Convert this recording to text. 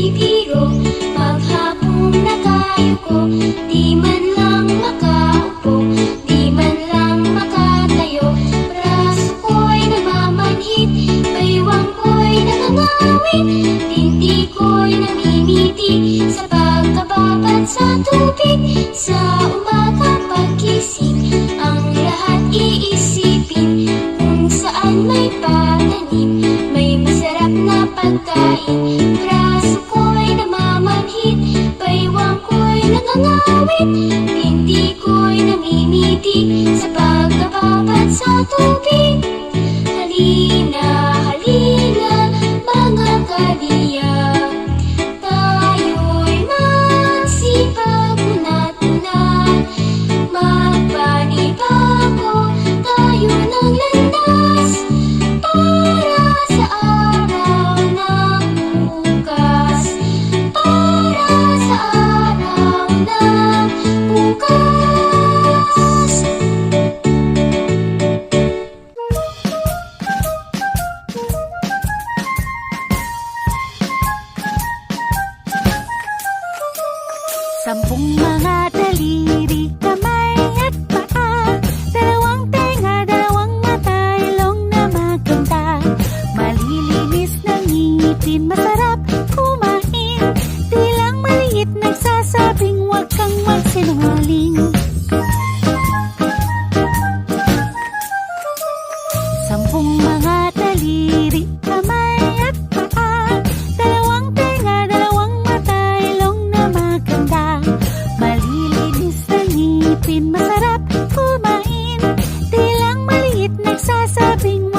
bibiro Maghapong na tayo ko Di man lang makaupo Di man lang makatayo. Braso ko'y namamanhit Baywang ko'y nangangawit Tindi ko'y namimiti. Sa pagkababad sa Sa umaga pagising Ang iisipin Kung saan may pananim May masarap na pagkain. Ko'y nangangawit Hindi ko'y namimiti Sa pagkababad sa tubig. Halina, halina, mga kaliyak Tayo'y magsipag unat-unat Magpanibago tayo ng landas Sampung mga daliri, kamay at paa. Dalawang tenga, dalawang mata, ilong na maganda. Malilinis ng ngipin, masarap. kumain nagsasabing huwag kang magsinungaling. Sampung mga daliri, kamay at paa. Dalawang tenga, dalawang mata, ilong na maganda. Malilinis na ngipin, masarap kumain. Di lang maliit, nagsasabi